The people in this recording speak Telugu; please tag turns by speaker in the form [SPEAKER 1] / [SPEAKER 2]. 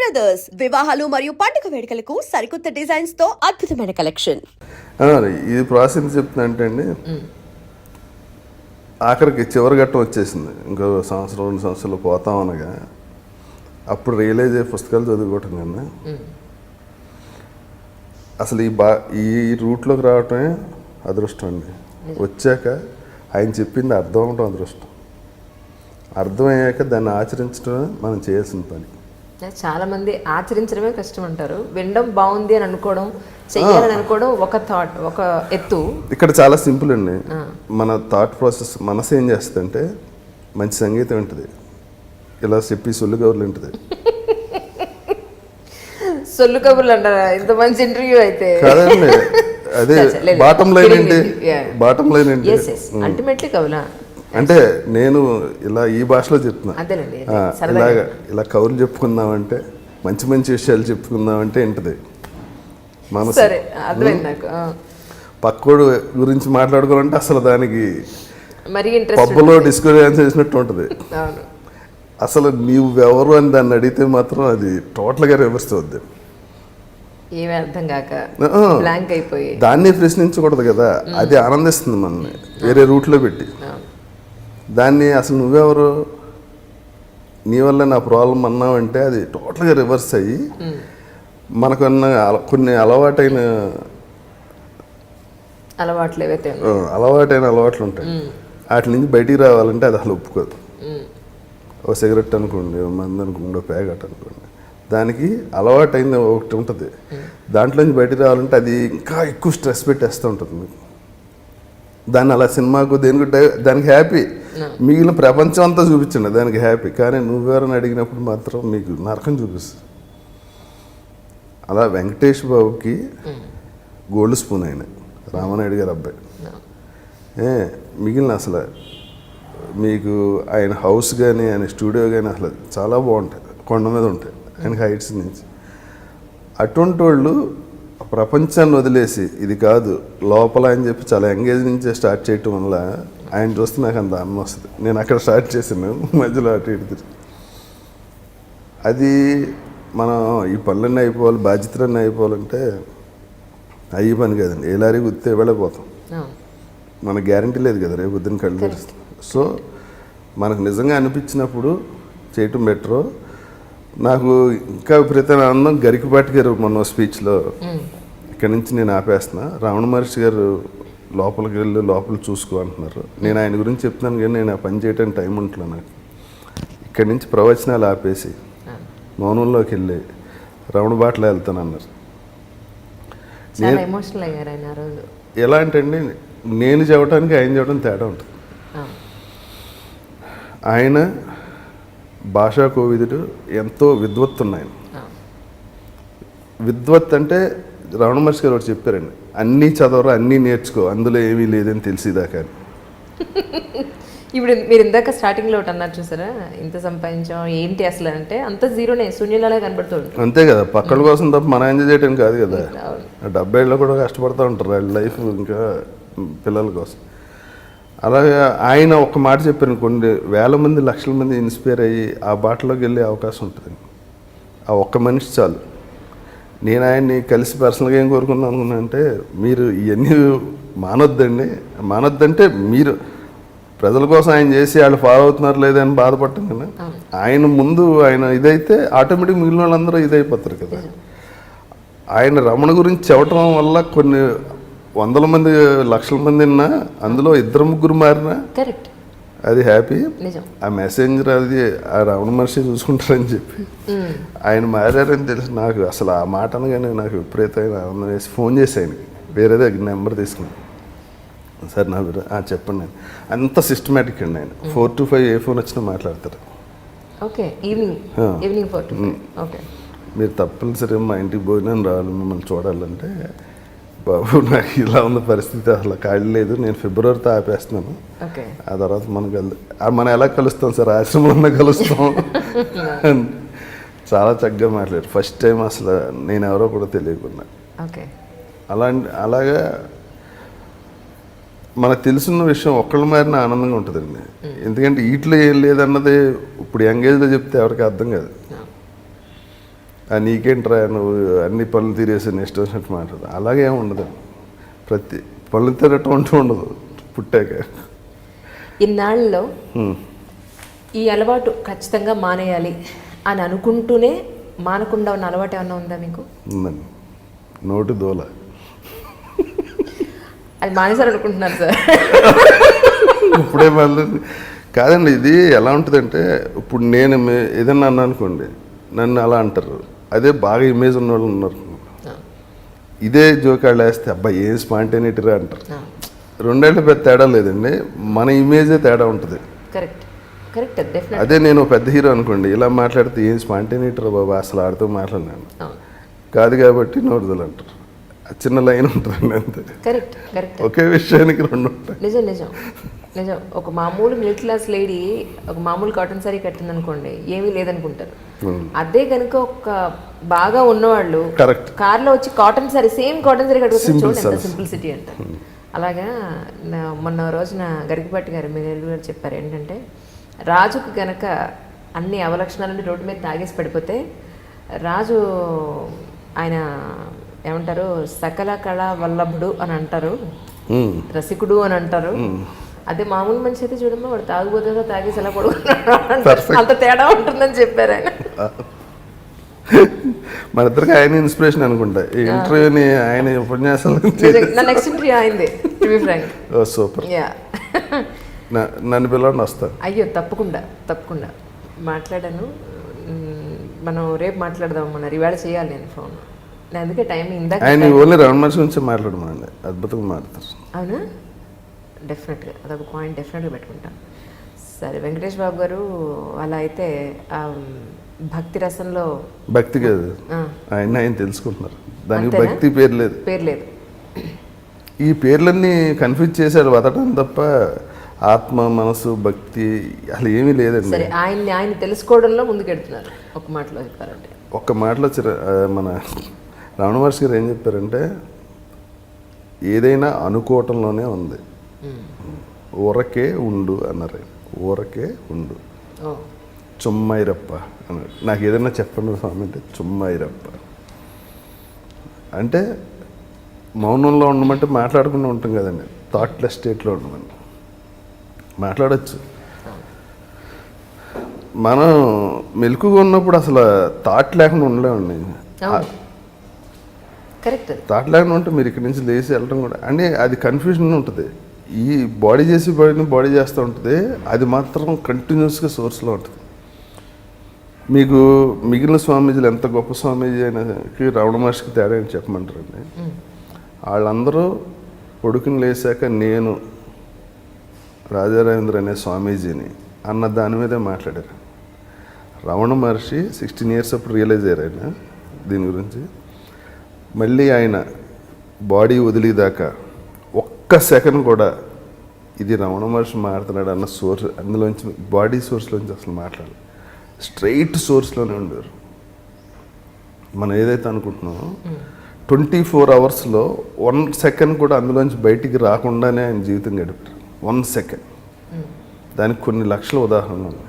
[SPEAKER 1] బ్రదర్స్ వివాహాలు మరియు పండుగ వేడుకలకు సరికొత్త డిజైన్స్తో అద్భుతమైన కలెక్షన్
[SPEAKER 2] ఇది ప్రాసెస్ చెప్తున్నా అంటే అండి ఆఖరికి చివరి ఘట్టం వచ్చేసింది. ఇంకో సంవత్సరం రెండు సంవత్సరాలు పోతాం అనగా అప్పుడు రియలైజ్ అయ్యే పుస్తకాలు చదువుకోవటం కన్నా అసలు ఈ బా ఈ రూట్లోకి రావటమే అదృష్టం అండి. వచ్చాక ఆయన చెప్పింది అర్థం అవటం అదృష్టం. అర్థమయ్యాక దాన్ని ఆచరించడమే మనం చేయాల్సిన పని.
[SPEAKER 3] చాలా మంది ఆచరించడమే కష్టం అంటారు వినడం బాగుంది అని అనుకోవడం చెయ్యాలని అనుకోవడం ఒక థాట్ ఒక ఎత్తు.
[SPEAKER 2] ఇక్కడ చాలా సింపుల్ అండి. మన థాట్ ప్రాసెస్ మనసు ఏం చేస్తుందంటే మంచి సంగీతం ఉంటుంది ఇలా చెప్పి సొల్లు కబుర్లు ఉంటుంది
[SPEAKER 3] సొల్లు కబుర్లు అంటారా? ఇంత మంచి ఇంటర్వ్యూ అయితే.
[SPEAKER 2] కాదండి. అదే. బాటం లైన్ ఏంటి. బాటం లైన్ ఏంటి?
[SPEAKER 3] అల్టిమేట్లీ కవులా
[SPEAKER 2] అంటే నేను ఇలా ఈ భాషలో చెప్తున్నా. ఇలాగ ఇలా కౌరులు చెప్పుకుందామంటే మంచి మంచి విషయాలు చెప్పుకుందామంటే ఏంటిది? మనసు. పక్కోడు గురించి మాట్లాడుకోవాలంటే అసలు దానికి పబ్బులో డిస్కస్ చేసినట్టు ఉంటుంది. అసలు నీవెవరు అని దాన్ని అడిగితే మాత్రం అది టోటల్గా రివర్స్ అవుద్ది.
[SPEAKER 3] ఏమీ అర్థం కాక
[SPEAKER 2] ఆ.
[SPEAKER 3] బ్లాంక్ అయిపోయి.
[SPEAKER 2] దాన్ని ప్రశ్నించకూడదు కదా. అది ఆనందిస్తుంది మనల్ని. వేరే రూట్లో పెట్టి. దాన్ని అసలు నువ్వెవరు? నీ వల్ల నా ప్రాబ్లం అన్నావంటే అది టోటల్గా రివర్స్ అయ్యి మనకున్న కొన్ని అలవాటైన
[SPEAKER 3] అలవాట్లు ఏవైతే
[SPEAKER 2] అలవాటైన అలవాట్లు ఉంటాయి. వాటి నుంచి బయటికి రావాలంటే అది అసలు ఒప్పుకోదు. ఓ సిగరెట్ అనుకోండి ఓ మంది అనుకోండి ఓ ప్యాకెట్ అనుకోండి. దానికి అలవాటైన ఒకటి ఉంటుంది. దాంట్లో నుంచి బయటికి రావాలంటే అది ఇంకా ఎక్కువ స్ట్రెస్ పెట్టేస్తూ ఉంటుంది మీకు. దాన్ని అలా సినిమాకు దేనికి దానికి హ్యాపీ. మిగిలిన ప్రపంచం అంతా చూపించండి దానికి హ్యాపీ కానీ నువ్వెవరని అడిగినప్పుడు మాత్రం మీకు నరకం చూపిస్తుంది. అలా వెంకటేష్ బాబుకి గోల్డ్ స్పూన్ ఆయన రామనాయుడు గారు అబ్బాయి. ఏ మిగిలిన అసలు మీకు ఆయన హౌస్ కానీ ఆయన స్టూడియో కానీ అసలు చాలా బాగుంటాయి కొండ మీద ఉంటాయి ఆయన హైట్స్ నుంచి. అటువంటి వాళ్ళు ప్రపంచాన్ని వదిలేసి ఇది కాదు లోపల అని చెప్పి చాలా ఎంగేజ్ నుంచే స్టార్ట్ చేయటం వల్ల ఆయన చూస్తే నాకు అంత అన్నం వస్తుంది. నేను అక్కడ స్టార్ట్ చేశాను మధ్యలో అటు ఇటు. అది మనం ఈ పనులన్నీ అయిపోవాలి బాధ్యతలన్నీ అయిపోవాలంటే అయ్యి పని కదండి. ఏ లారీ గుర్తే వెళ్ళిపోతాం. మన గ్యారంటీ లేదు కదా రేపు పొద్దున్న కళ్ళు తెరుస్తుంది సో మనకు నిజంగా అనిపించినప్పుడు చేయటం బెటరు నాకు ఇంకా విపరీతమైన ఆనందం. గరికపాటి గారు మొన్న స్పీచ్లో ఇక్కడి నుంచి నేను ఆపేస్తున్నా. రావణ మహర్షి గారు లోపలికి వెళ్ళి లోపల చూసుకో అంటున్నారు. నేను ఆయన గురించి చెప్తున్నాను కానీ నేను ఆ పని చేయడానికి టైం ఉంటున్నా నాకు. ఇక్కడి నుంచి ప్రవచనాలు ఆపేసి మౌనంలోకి వెళ్ళి రమణ బాటలో వెళ్తాను అన్నారు.
[SPEAKER 3] చాలా ఎమోషనల్ అయ్యారు ఆయన ఆ రోజు.
[SPEAKER 2] ఎలా అంటే అండి నేను చెప్పడానికి ఆయన చెప్పడం తేడా ఉంటుంది. ఆయన భాషా కోవిదుడు ఎంతో విద్వత్తు ఆయన. విద్వత్ అంటే రమణ మహర్షి గారు ఒకటి చెప్పారండి అన్నీ చదవరా అన్నీ నేర్చుకో అందులో ఏమీ లేదని తెలిసిదాకా.
[SPEAKER 3] ఇప్పుడు మీరు ఇందాక స్టార్టింగ్లో ఒకటి అన్నారు చూసారా ఇంత సంపాదించాం ఏంటి అసలు? అంటే అంత జీరోనే శూన్యంలాగా కనబడుతుంది
[SPEAKER 2] అంతే కదా పక్కల కోసం తప్ప మనం ఎంజాయ్ చేయడం కాదు కదా. డెబ్బై ఏళ్ళు కూడా కష్టపడుతూ ఉంటారు వాళ్ళ లైఫ్ ఇంకా పిల్లల కోసం. అలాగే ఆయన ఒక మాట చెప్పారు కొన్ని వేల మంది లక్షల మంది ఇన్స్పైర్ అయ్యి ఆ బాటలోకి వెళ్ళే అవకాశం ఉంటుంది ఆ ఒక్క మనిషి చాలు. నేను ఆయన్ని కలిసి పర్సనల్గా ఏం కోరుకున్నాను అనుకున్నా అంటే మీరు ఇవన్నీ మానొద్దండి. మానొద్దంటే మీరు ప్రజల కోసం ఆయన చేసి వాళ్ళు ఫాలో అవుతున్నారు లేదని బాధపడటం కదా. ఆయన ముందు ఆయన ఇదైతే ఆటోమేటిక్ మిగిలిన వాళ్ళందరూ ఇదైపోతారు కదా. ఆయన రమణ గురించి చెప్పటం వల్ల కొన్ని వందల మంది లక్షల మంది ఉన్నా అందులో ఇద్దరు ముగ్గురు మారినా
[SPEAKER 3] కరెక్ట్
[SPEAKER 2] అది హ్యాపీ ఆ మెసేంజర్ అది ఆ రమణ మనిషి చూసుకుంటారని చెప్పి. ఆయన మారారని తెలిసి. నాకు అసలు ఆ మాట అనగానే నాకు విపరీతమైన ఆనందం వేసి ఫోన్ చేసి ఆయనకి. వేరే దగ్గర నెంబర్ తీసుకుని సార్ నా "ఆ, చెప్పండి నేను అంత సిస్టమేటిక్ అండి ఆయన. ఫోర్ టు ఫైవ్ ఏ ఫోన్ వచ్చినా మాట్లాడతారు.
[SPEAKER 3] Okay evening. Evening four okay.
[SPEAKER 2] మీరు తప్పనిసరిగా మా ఇంటికి భోజనం రావాలి మిమ్మల్ని చూడాలంటే బాబు నాకు ఇలా ఉన్న పరిస్థితి అసలు ఖాళీ లేదు. నేను ఫిబ్రవరితో ఆపేస్తున్నాను. ఆ తర్వాత మనం కలు మనం ఎలా కలుస్తాం సార్? ఆశ్రమంలో కలుస్తాం. చాలా చక్కగా మాట్లాడారు. ఫస్ట్ టైం అసలు నేను ఎవరో కూడా తెలియకుండా.
[SPEAKER 3] ఓకే.
[SPEAKER 2] అలాంటి అలాగా మనకు తెలిసిన విషయం ఒక్కళ్ళ మారిన ఆనందంగా ఉంటుందండి. ఎందుకంటే వీటిలో ఏం లేదన్నది ఇప్పుడు యంగేజ్లో చెప్తే ఎవరికి అర్థం కాదు. "ఆ, నీకేంట్రా నువ్వు అన్ని పనులు తీరేసి నెక్స్ట్ వచ్చినట్టు మాట్లాడు. అలాగే ఏమి ఉండదు. ప్రతి పనులు తిరగటం అంటూ ఉండదు. పుట్టాక.
[SPEAKER 3] ఇన్నాళ్ళలో. ఈ అలవాటు ఖచ్చితంగా మానేయాలి అని అనుకుంటూనే మానకుండా ఉన్న అలవాటు ఏమన్నా ఉందా మీకు?
[SPEAKER 2] ఉందండి. నోటి దోల.
[SPEAKER 3] అది మానేసారు అనుకుంటున్నారు సార్.
[SPEAKER 2] ఇప్పుడే మళ్ళీ కాదండి ఇది ఎలా ఉంటుందంటే ఇప్పుడు నేను ఏదన్నా అన్నా అనుకోండి నన్ను అలా అంటారు. అదే బాగా ఇమేజ్ ఉన్న వాళ్ళు ఉన్నారు ఇదే జోకాళ్ళు వేస్తే అబ్బా ఏం స్పాంటేనిటీరా అంటారు. రెండేళ్ళ పెద్ద తేడా లేదండి. మన ఇమేజే తేడా ఉంటుంది.
[SPEAKER 3] కరెక్ట్ కరెక్ట్ డెఫినెట్
[SPEAKER 2] అదే నేను పెద్ద హీరో అనుకోండి ఇలా మాట్లాడితే ఏం స్పాంటేనిటీరా బాబా? అసలు ఆడుతూ మాట్లాడినాను కాదు కాబట్టి నోడుదలు అంటారు చిన్న లైన్ ఉంటుందండి అంతే.
[SPEAKER 3] కరెక్ట్ కరెక్ట్
[SPEAKER 2] ఒకే విషయానికి రెండు ఉంటాయి.
[SPEAKER 3] నిజం నిజం నిజం. ఒక మామూలు మిడిల్ క్లాస్ లేడీ ఒక మామూలు కాటన్ సారీ కట్టింది అనుకోండి ఏమీ లేదనుకుంటారు.
[SPEAKER 2] Hmm.
[SPEAKER 3] అదే కనుక ఒక బాగా ఉన్నవాళ్ళు
[SPEAKER 2] కరెక్ట్
[SPEAKER 3] కార్లో వచ్చి cotton sari same cotton sari కట్టుకుంటే
[SPEAKER 2] Simple
[SPEAKER 3] చూడండి. సింప్లిసిటీ అంటారు అలాగా నా- మొన్న రోజున గరికపాటి గారు మీ గారు చెప్పారు ఏంటంటే రాజుకు గనక అన్ని అవలక్షణాలని రోడ్డు మీద తాగేసి పడిపోతే రాజు ఆయన ఏమంటారు? సకల కళ వల్లభుడు అని అంటారు. రసికుడు అని అంటారు. అదే మామూలు మనిషి అయితే చూడమ్మా వాడు తాగుబోతుగా తాగేసి ఎలా పడుకున్నాడు. అంత తేడా ఉంటుందని చెప్పారు ఆయన.
[SPEAKER 2] మన ఇద్దరికి ఆయన ఇన్స్పిరేషన్ అనుకుంటా. ఈ ఇంటర్వ్యూని ఆయన ఉపన్యాసాలు.
[SPEAKER 3] నా నెక్స్ట్ ఇంటర్వ్యూ అయింది ఫ్రాంక్
[SPEAKER 2] సూపర్. నన్ను పిలవండి వస్తాను
[SPEAKER 3] అయ్యో తప్పకుండా తప్పకుండా. మాట్లాడాను. మనం రేపు మాట్లాడదాం మన ఇవాళ చేయాలి నేను ఫోన్. అందుకే టైం ఇందాక
[SPEAKER 2] ఆయన ఓన్లీ రమణ మనిషి గురించి మాట్లాడమండి అద్భుతంగా మాట్లాడతారు.
[SPEAKER 3] అవునా? డెఫినెట్గా అదొక పాయింట్ డెఫినెట్గా పెట్టుకుంటాను సరే వెంకటేష్ బాబు గారు అలా అయితే భక్తి రసంలో
[SPEAKER 2] భక్తి కాదు. ఆయన ఆయన తెలుసుకుంటున్నారు. దానికి? భక్తి పేరు లేదు.
[SPEAKER 3] పేరు లేదు.
[SPEAKER 2] ఈ పేర్లన్నీ కన్ఫ్యూజ్ చేశాడు వదటం తప్ప ఆత్మ మనసు భక్తి అసలు ఏమీ లేదండి.
[SPEAKER 3] సరే ఆయన్ని ఆయన తెలుసుకోవడంలో ముందుకెడుతున్నారు. ఒక మాటలో చెప్పారంటే
[SPEAKER 2] ఒక్క మాటలో మన రమణ మహర్షి గారు ఏం చెప్పారంటే ఏదైనా అనుకోవటంలోనే ఉంది. ఊరకే ఉండు అన్నారు. ఊరకే ఉండు. చుమ్మైరప్ప అన్నాడు నాకు ఏదైనా చెప్పండి స్వామి అంటే చుమ్మైరప్ప. అంటే మౌనంలో ఉండమంటే మాట్లాడకుండా ఉంటాం కదండి. థాట్లెస్ స్టేట్లో ఉండమని మాట్లాడచ్చు. మనం మెలకుగా ఉన్నప్పుడు అసలు థాట్ లేకుండా ఉండలేమండి.
[SPEAKER 3] కరెక్ట్.
[SPEAKER 2] థాట్ లేకుండా ఉంటే మీరు ఇక్కడి నుంచి లేచి వెళ్ళడం కూడా. అంటే అది కన్ఫ్యూజన్ ఉంటుంది. ఈ బాడీ చేసి బాడీని బాడీ చేస్తూ ఉంటుంది. అది మాత్రం కంటిన్యూస్గా సోర్స్లో ఉంటుంది. మీకు మిగిలిన స్వామీజీలు ఎంత గొప్ప స్వామీజీ అయినాకి రమణ మహర్షికి తేడా అని చెప్పమంటారండి? వాళ్ళందరూ కొడుకుని లేచాక నేను రాజారావేంద్ర అనే స్వామీజీని అన్న దాని మీదే మాట్లాడారు. రమణ మహర్షి సిక్స్టీన్ ఇయర్స్ అప్పుడు రియలైజ్ అయ్యారు ఆయన దీని గురించి. మళ్ళీ ఆయన బాడీ వదిలేదాకా ఒక్క సెకండ్ కూడా ఇది రమణ మహర్షి మాట్లాడుతున్నాడు అన్న సోర్స్ అందులోంచి బాడీ సోర్స్లోంచి అసలు మాట్లాడాలి స్ట్రైట్ సోర్స్లోనే ఉండేవారు. మనం ఏదైతే అనుకుంటున్నామో ట్వంటీ ఫోర్ అవర్స్లో వన్ సెకండ్ కూడా అందులోంచి బయటికి రాకుండానే ఆయన జీవితం గడిపారు. One second. దానికి కొన్ని లక్షల ఉదాహరణలు ఉన్నాయి.